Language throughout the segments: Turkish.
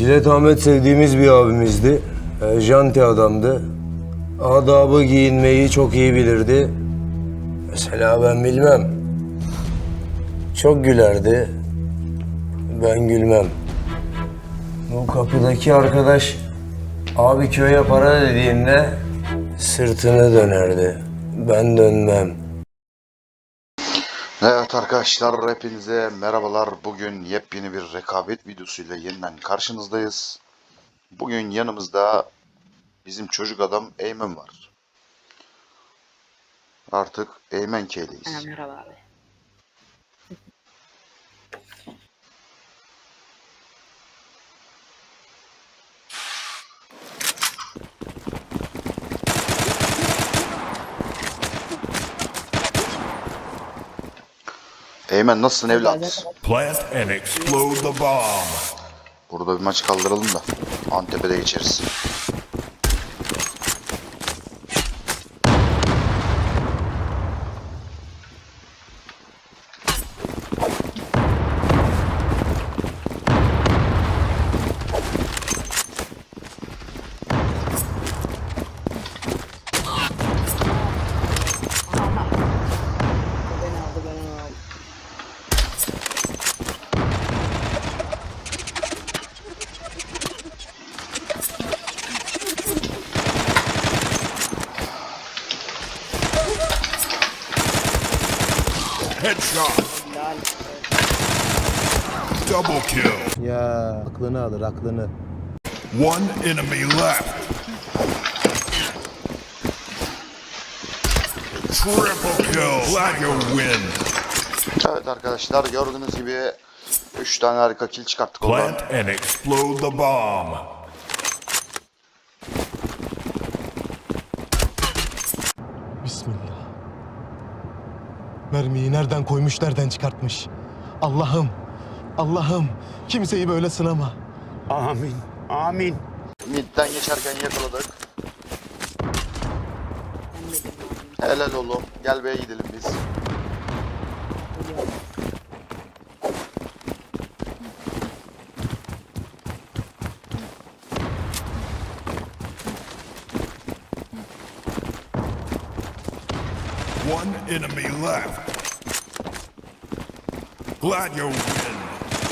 Cilet Ahmet sevdiğimiz bir abimizdi. E, janti adamdı. Adabı giyinmeyi çok iyi bilirdi. Mesela ben bilmem. Çok gülerdi. Ben gülmem. Bu kapıdaki arkadaş abi köye para dediğinde sırtını dönerdi. Ben dönmem. Evet arkadaşlar hepinize merhabalar. Bugün yepyeni bir rekabet videosuyla yeniden karşınızdayız. Bugün yanımızda bizim çocuk adam Eymen var. Artık Eymen K'liyiz. merhaba abi. Eymen nasılsın evlat? Plant and explode the bomb. Burada bir maç kaldıralım da Antep'e de geçeriz. Beni aldı ben onu aldım. Headshot. Lal. Double kill. Ya aklını alır aklını. One enemy left. Triple kill. Glad you win. Evet arkadaşlar gördüğünüz gibi 3 tane harika kill çıkarttık oradan. Plant and explode the bomb. Bismillah. Mermiyi nereden koymuş nereden çıkartmış. Allah'ım Allah'ım kimseyi böyle sınama. Amin. Amin. Mid'den geçerken yakaladık. Helal oğlum. Gel B'ye gidelim biz. One enemy left. Glad you win.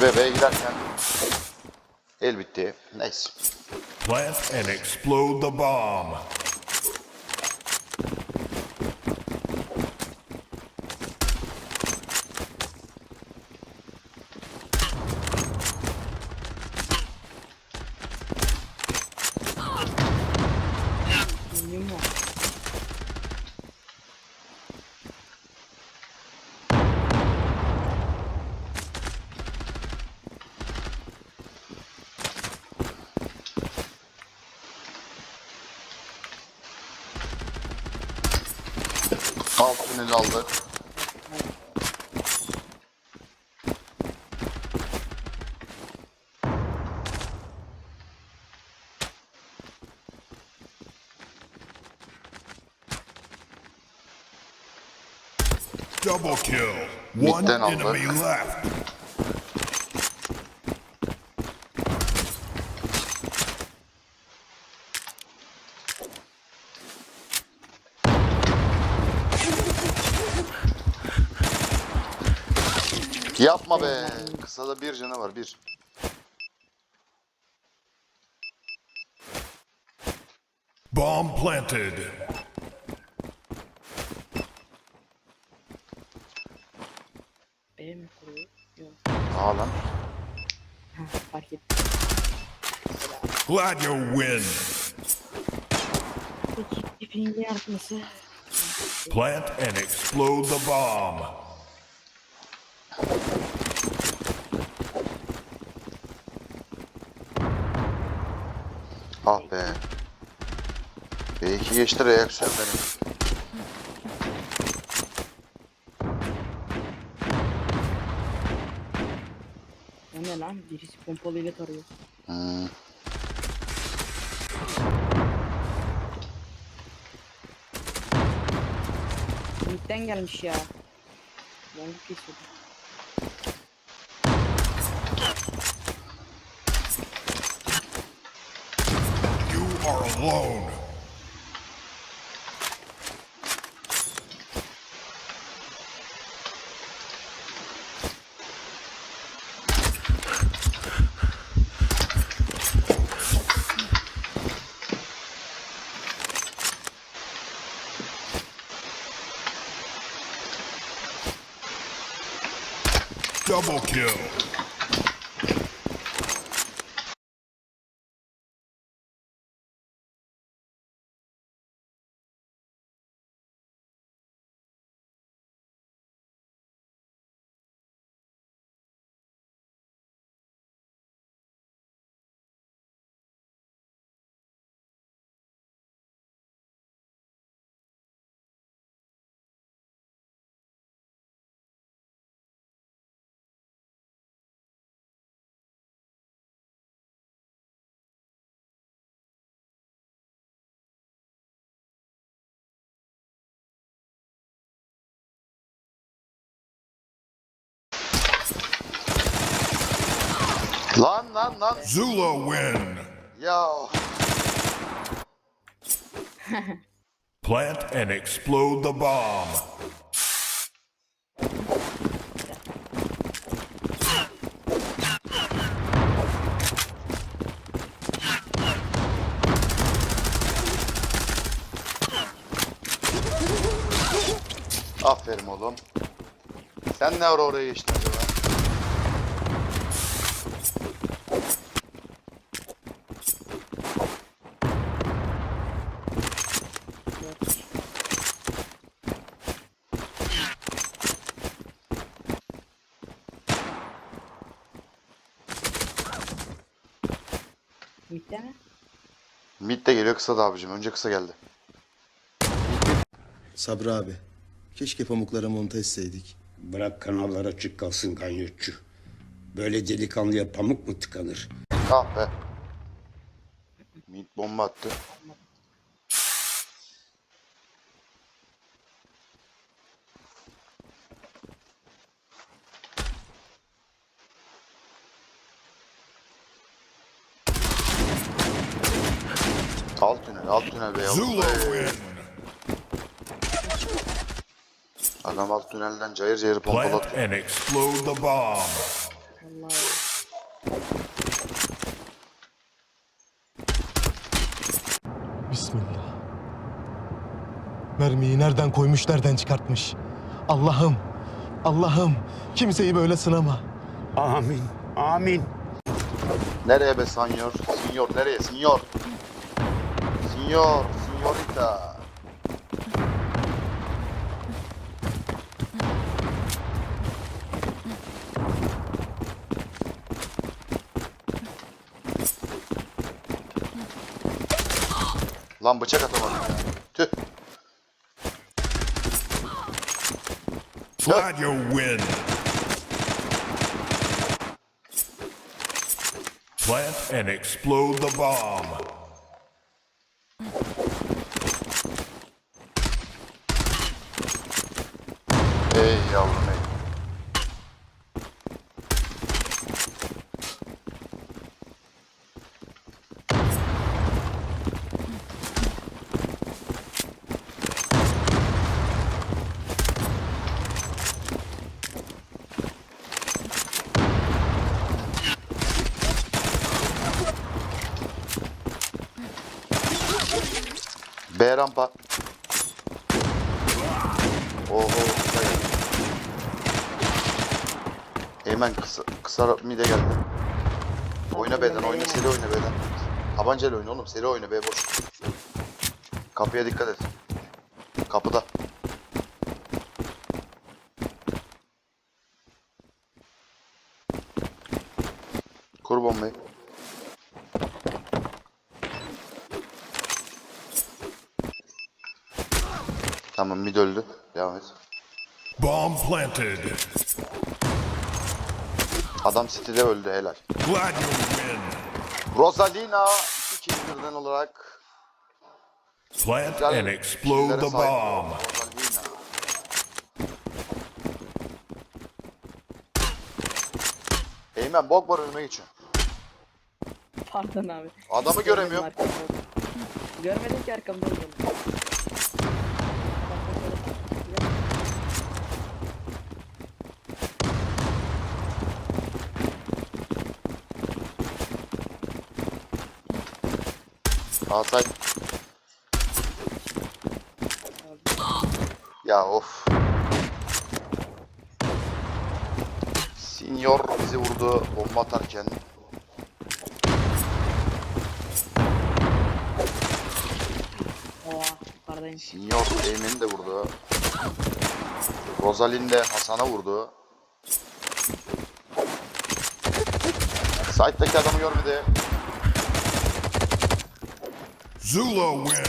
Ve B'ye giderken el bitti. Neyse. Plant and explode the bomb. Aldık. Double kill. One Midden enemy left. Yapma be. Kısada bir canı var bir. Bomb planted. B mi kuruyor? Yok. Aa lan. Ha, fark ettim. Glad you win. Peki ipin yartması. Plant and explode the bomb. Ah be. B2 geçti reaksiyon benim. O ne lan? Birisi pompalıyla tarıyor. Hmm. Midden gelmiş ya. Yangı kesiyordu. Are alone. Double kill. Lan lan lan. Zula win. Ya Plant and explode the bomb. aferin oğlum. Sen ne ara oraya geçtin Bitti mi? Mid de geliyor kısa da abicim. Önce kısa geldi. Sabri abi. Keşke pamuklara monta etseydik. Bırak kanallar açık kalsın kanyotçu. Böyle delikanlıya pamuk mu tıkanır? Ah be. Mid bomba attı. Alt tünel, alt tünel be yavrum. Adam alt tünelden cayır cayır pompalı Plant and explode the bomb. Vallahi. Bismillah. Mermiyi nereden koymuş, nereden çıkartmış? Allah'ım, Allah'ım kimseyi böyle sınama. Amin. Amin. Nereye be senyor? Senyor nereye? Senyor. Senyor, senyorita. Lan bıçak atamadım ya. Tüh. Glad you win. Plant and explode the bomb. Ey yavrum ey. B rampa. Oho kısa geldi. Eymen kısa, kısa mide geldi. Oyna B'den oyna seri oyna B'den. Tabancayla oyna oğlum seri oyna B boş. Kapıya dikkat et. Kapıda. Kur bombayı. Tamam mid öldü. Devam et. Bomb planted. Adam City'de öldü helal. Rosalina 2 kill birden olarak Plant güzel and explode the sahip bomb. Rosalina. Eymen bok var önüme geçiyor. Pardon abi. Adamı göremiyorum. Görmedim ki arkamda olduğunu. Outside. Ya of. Senior bizi vurdu bomba atarken. Oha yukarıdayım. Senior Eymen'i de vurdu. Rosalind de Hasan'a vurdu. Side'daki adamı görmedi. Zula win.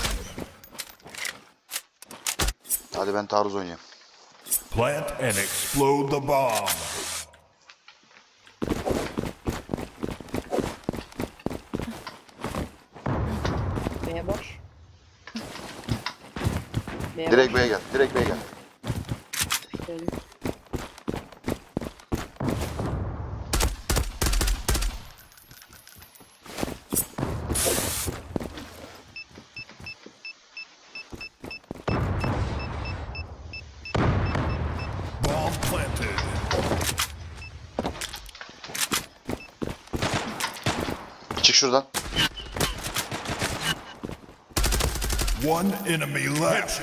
Hadi ben taarruz oynayayım. Plant and explode the bomb. B boş. B Direkt boş. B'ye gel. Direkt B'ye gel. Şöyle. Çık şuradan. One enemy left.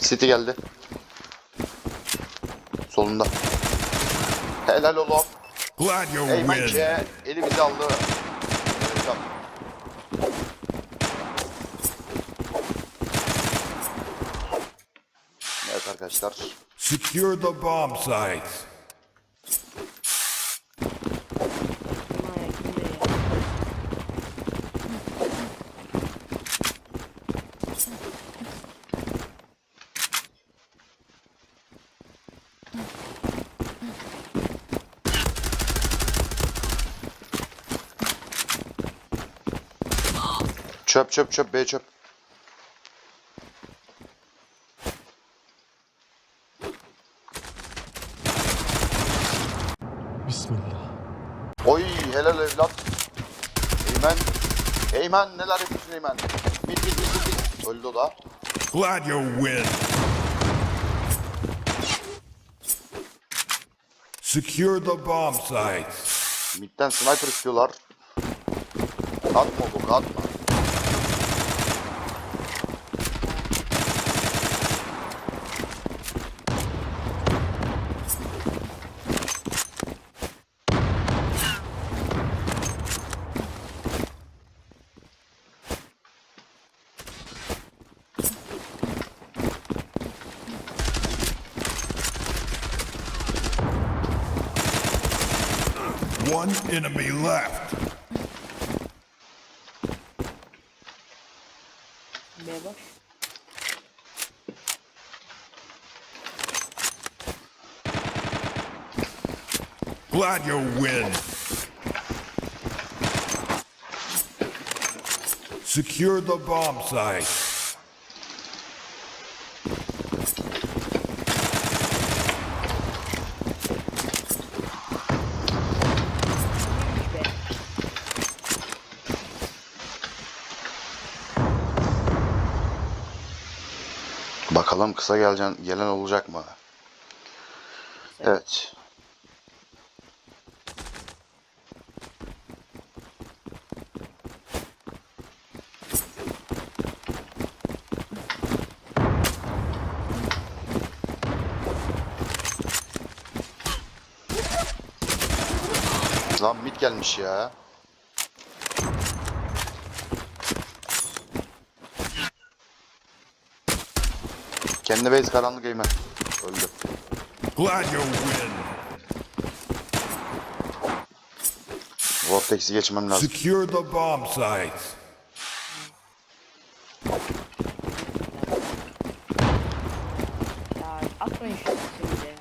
City geldi. Solunda. Helal oğlum. Glad you Eymen win. K elimizi aldı. Evet, tamam. Evet arkadaşlar. Secure the bomb sites. Çöp çöp çöp B çöp. Bismillah. Oy helal evlat. Eymen. Eymen neler yapıyorsun Eymen? Mid mid mid, mid. Öldü o da. Glad you win. Secure the bomb sites. Mid'den sniper istiyorlar. Atma boku atma. Enemy left. Glad you win. Secure the bomb sites. Bakalım kısa geleceğin, gelen olacak mı? Evet. Lan mid gelmiş ya. Kendi base karanlık eğmen. Öldü. Glad you win. Vortex'i geçmem lazım. Secure the bomb sites. Ya atmayın şu seni de.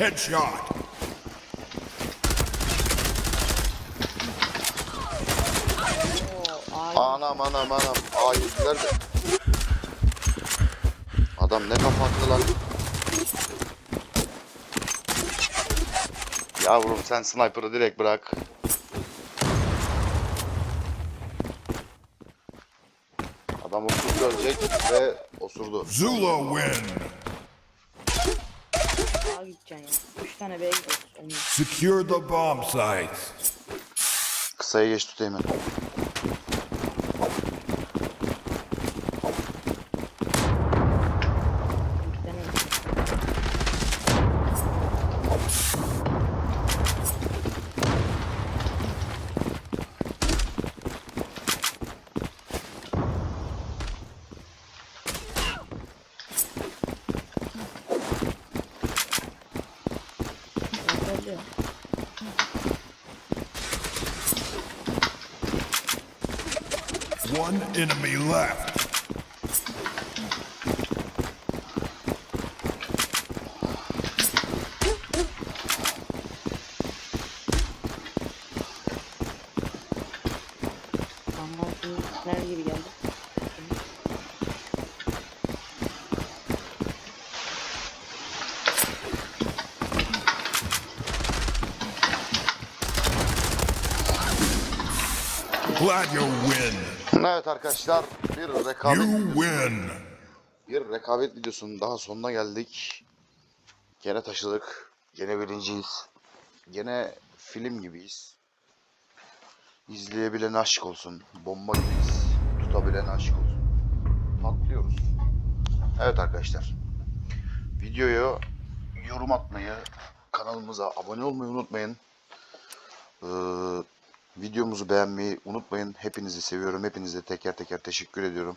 Headshot. Ay. Anam anam anam. Aa yediler de. Adam ne kafa attı lan. Yavrum sen sniper'ı direkt bırak. Adam osurdu ölecek ve osurdu. Zula win. Tane B'ye gidiyoruz. Secure the bomb sites. Kısaya geç tutayım ben. One enemy left. Glad you win. Evet arkadaşlar bir rekabet bir rekabet videosunun daha sonuna geldik. Gene taşıdık. Gene birinciyiz. Gene film gibiyiz. İzleyebilen aşk olsun. Bomba gibiyiz. Tutabilen aşk olsun. Patlıyoruz. Evet arkadaşlar. Videoyu yorum atmayı, kanalımıza abone olmayı unutmayın. Ee, videomuzu beğenmeyi unutmayın. Hepinizi seviyorum. Hepinize teker teker teşekkür ediyorum.